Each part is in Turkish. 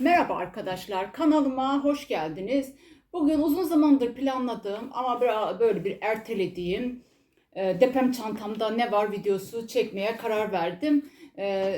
Merhaba arkadaşlar, kanalıma hoş geldiniz. Bugün uzun zamandır planladığım ama böyle bir ertelediğim e, deprem çantamda ne var videosu çekmeye karar verdim. E,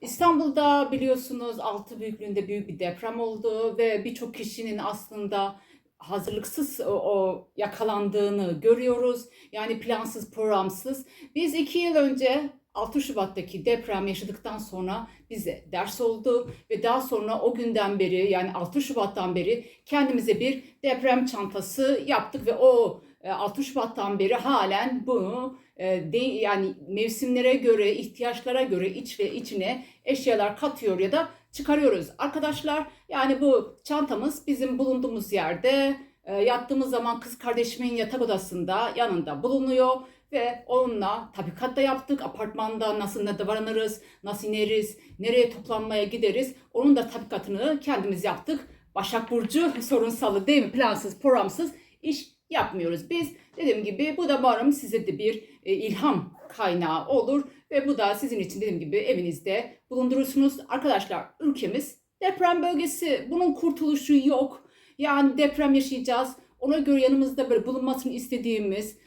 İstanbul'da biliyorsunuz 6 büyüklüğünde büyük bir deprem oldu ve birçok kişinin aslında hazırlıksız o, o yakalandığını görüyoruz. Yani plansız, programsız. Biz iki yıl önce 6 Şubat'taki deprem yaşadıktan sonra bize ders oldu ve daha sonra o günden beri yani 6 Şubat'tan beri kendimize bir deprem çantası yaptık ve o e, 6 Şubat'tan beri halen bunu e, de, yani mevsimlere göre, ihtiyaçlara göre iç ve içine eşyalar katıyor ya da çıkarıyoruz. Arkadaşlar yani bu çantamız bizim bulunduğumuz yerde e, yattığımız zaman kız kardeşimin yatak odasında yanında bulunuyor ve onunla tabikat da yaptık. Apartmanda nasıl ne davranırız, nasıl ineriz, nereye toplanmaya gideriz. Onun da tabikatını kendimiz yaptık. Başak Burcu sorunsalı değil mi? Plansız, programsız iş yapmıyoruz biz. Dediğim gibi bu da umarım size de bir e, ilham kaynağı olur ve bu da sizin için dediğim gibi evinizde bulundurursunuz. Arkadaşlar ülkemiz deprem bölgesi. Bunun kurtuluşu yok. Yani deprem yaşayacağız. Ona göre yanımızda böyle bulunmasını istediğimiz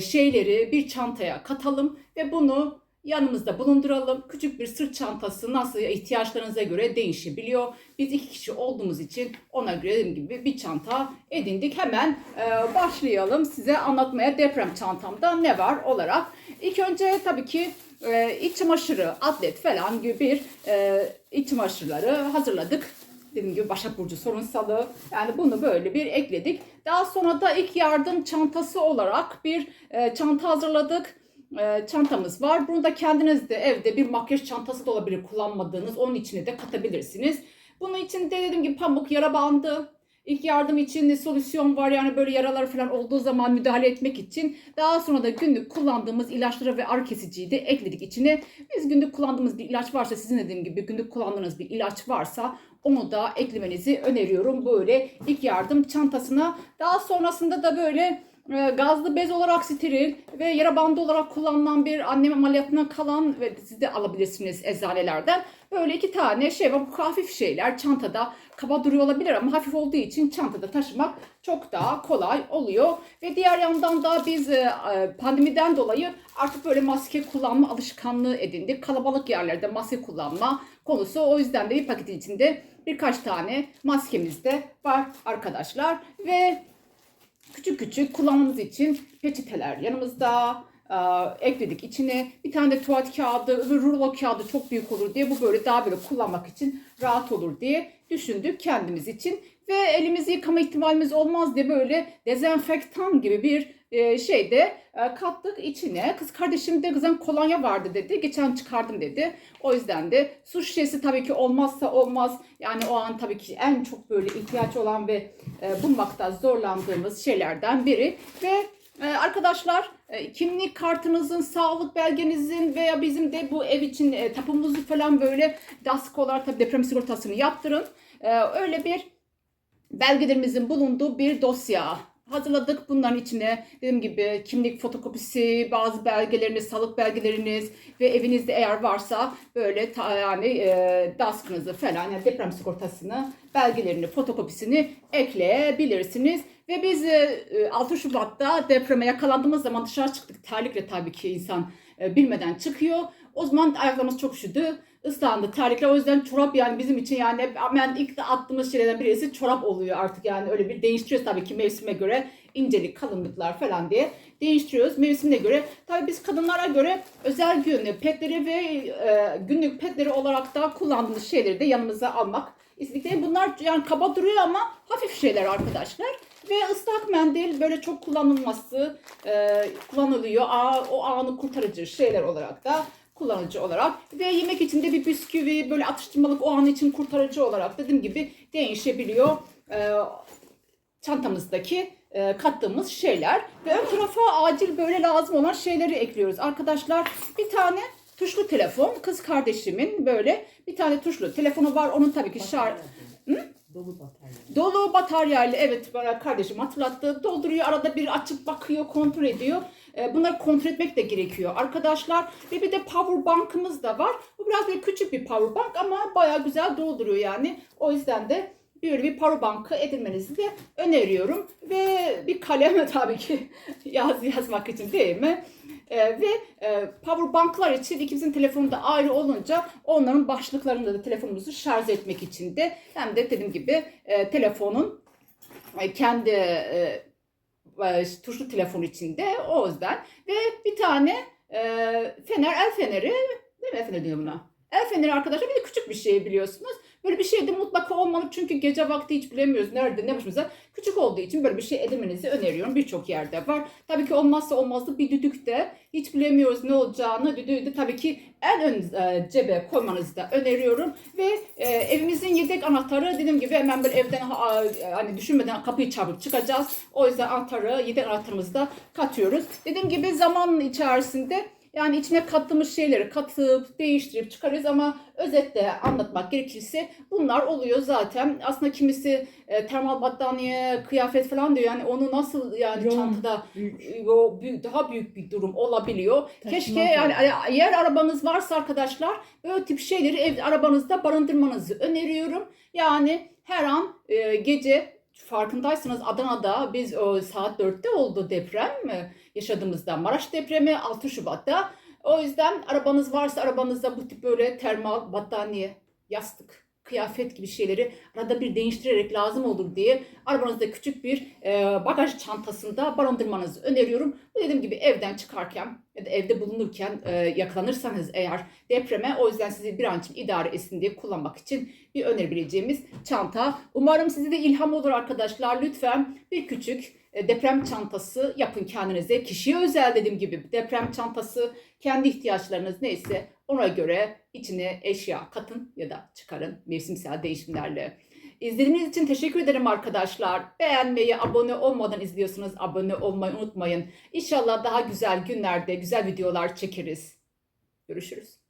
şeyleri bir çantaya katalım ve bunu yanımızda bulunduralım. Küçük bir sırt çantası nasıl ihtiyaçlarınıza göre değişebiliyor. Biz iki kişi olduğumuz için ona göre gibi bir çanta edindik. Hemen e, başlayalım size anlatmaya deprem çantamda ne var olarak. İlk önce tabii ki e, iç çamaşırı, atlet falan gibi bir e, iç çamaşırları hazırladık dediğim gibi Başak Burcu sorunsalı. Yani bunu böyle bir ekledik. Daha sonra da ilk yardım çantası olarak bir e, çanta hazırladık. E, çantamız var. Bunu da kendiniz de evde bir makyaj çantası da olabilir kullanmadığınız. Onun içine de katabilirsiniz. Bunun için de dediğim gibi pamuk yara bandı. İlk yardım için solüsyon var yani böyle yaralar falan olduğu zaman müdahale etmek için. Daha sonra da günlük kullandığımız ilaçları ve ağrı kesiciyi de ekledik içine. Biz günlük kullandığımız bir ilaç varsa sizin dediğim gibi günlük kullandığınız bir ilaç varsa onu da eklemenizi öneriyorum böyle ilk yardım çantasına. Daha sonrasında da böyle gazlı bez olarak steril ve yara bandı olarak kullanılan bir annem ameliyatına kalan ve siz de alabilirsiniz eczanelerden. Böyle iki tane şey var. Bu hafif şeyler çantada kaba duruyor olabilir ama hafif olduğu için çantada taşımak çok daha kolay oluyor. Ve diğer yandan da biz e, pandemiden dolayı artık böyle maske kullanma alışkanlığı edindik. Kalabalık yerlerde maske kullanma konusu. O yüzden de bir paketin içinde birkaç tane maskemiz de var arkadaşlar. Ve küçük küçük kullanmamız için peçeteler yanımızda e, ekledik içine. Bir tane de tuvalet kağıdı, öbür rulo kağıdı çok büyük olur diye bu böyle daha böyle kullanmak için rahat olur diye düşündük kendimiz için. Ve elimizi yıkama ihtimalimiz olmaz diye böyle dezenfektan gibi bir e, şeyde e, kattık içine. Kız kardeşim de kızım kolonya vardı dedi. Geçen çıkardım dedi. O yüzden de su şişesi tabii ki olmazsa olmaz. Yani o an tabii ki en çok böyle ihtiyaç olan ve e, bulmakta zorlandığımız şeylerden biri. Ve ee, arkadaşlar e, kimlik kartınızın, sağlık belgenizin veya bizim de bu ev için e, tapumuzu falan böyle DASK olarak tabii deprem sigortasını yaptırın. Ee, öyle bir belgelerimizin bulunduğu bir dosya hazırladık. Bunların içine dediğim gibi kimlik fotokopisi, bazı belgeleriniz, sağlık belgeleriniz ve evinizde eğer varsa böyle ta, yani e, DASK'ınızı falan yani deprem sigortasını, belgelerini, fotokopisini ekleyebilirsiniz. Ve biz e, 6 Şubat'ta depreme yakalandığımız zaman dışarı çıktık. Terlikle tabii ki insan e, bilmeden çıkıyor. O zaman ayaklarımız çok üşüdü. Islandı terlikle. O yüzden çorap yani bizim için yani hemen ilk attığımız şeylerden birisi çorap oluyor artık. Yani öyle bir değiştiriyoruz tabii ki mevsime göre incelik, kalınlıklar falan diye değiştiriyoruz mevsimine göre. Tabii biz kadınlara göre özel günlük petleri ve e, günlük petleri olarak da kullandığımız şeyleri de yanımıza almak istedik. Bunlar yani kaba duruyor ama hafif şeyler arkadaşlar. Ve ıslak mendil böyle çok kullanılması e, kullanılıyor. Aa, o anı kurtarıcı şeyler olarak da kullanıcı olarak ve yemek içinde bir bisküvi böyle atıştırmalık o an için kurtarıcı olarak dediğim gibi değişebiliyor. E, çantamızdaki e, kattığımız şeyler. Ve ön tarafa acil böyle lazım olan şeyleri ekliyoruz. Arkadaşlar bir tane tuşlu telefon. Kız kardeşimin böyle bir tane tuşlu telefonu var. Onun tabii ki şarj Dolu batarya. Dolu bataryayla evet bana kardeşim hatırlattı. Dolduruyor arada bir açıp bakıyor kontrol ediyor. E, bunları kontrol etmek de gerekiyor arkadaşlar. Ve bir de power bankımız da var. Bu biraz böyle küçük bir power bank ama bayağı güzel dolduruyor yani. O yüzden de böyle bir power bankı edinmenizi de öneriyorum. Ve bir kalem tabii ki yaz yazmak için değil mi? Ee, ve e, power banklar için ikimizin telefonu da ayrı olunca onların başlıklarında da telefonumuzu şarj etmek için de hem de dediğim gibi e, telefonun e, kendi e, e, tuşlu telefon içinde o yüzden ve bir tane e, fener el feneri değil mi el feneri diyor buna? El feneri arkadaşlar bir de küçük bir şey biliyorsunuz. Böyle bir şey de mutlaka olmalı çünkü gece vakti hiç bilemiyoruz nerede ne başımıza. Küçük olduğu için böyle bir şey edinmenizi öneriyorum. Birçok yerde var. Tabii ki olmazsa olmazdı bir düdük de hiç bilemiyoruz ne olacağını. Düdüğü de tabii ki en ön e, cebe koymanızı da öneriyorum. Ve e, evimizin yedek anahtarı dediğim gibi hemen bir evden ha- hani düşünmeden kapıyı çarpıp çıkacağız. O yüzden anahtarı yedek anahtarımızı da katıyoruz. Dediğim gibi zaman içerisinde yani içine kattığımız şeyleri katıp değiştirip çıkarıyoruz ama özetle anlatmak gerekirse bunlar oluyor zaten. Aslında kimisi e, termal battaniye, kıyafet falan diyor. Yani onu nasıl yani Yoğun. çantada Büyük. e, o büyük, daha büyük bir durum olabiliyor. Taşımak Keşke yani eğer arabanız varsa arkadaşlar böyle tip şeyleri ev arabanızda barındırmanızı öneriyorum. Yani her an e, gece farkındaysanız Adana'da biz o saat 4'te oldu deprem mi yaşadığımızda Maraş depremi 6 Şubat'ta. O yüzden arabanız varsa arabanızda bu tip böyle termal battaniye, yastık, kıyafet gibi şeyleri arada bir değiştirerek lazım olur diye arabanızda küçük bir e, bagaj çantasında barındırmanızı öneriyorum. Dediğim gibi evden çıkarken ya da evde bulunurken e, yakalanırsanız eğer depreme o yüzden sizi bir an için idare etsin diye kullanmak için bir önerebileceğimiz çanta. Umarım size de ilham olur arkadaşlar. Lütfen bir küçük e, deprem çantası yapın kendinize. Kişiye özel dediğim gibi deprem çantası kendi ihtiyaçlarınız neyse ona göre içine eşya katın ya da çıkarın mevsimsel değişimlerle. İzlediğiniz için teşekkür ederim arkadaşlar. Beğenmeyi, abone olmadan izliyorsanız abone olmayı unutmayın. İnşallah daha güzel günlerde güzel videolar çekeriz. Görüşürüz.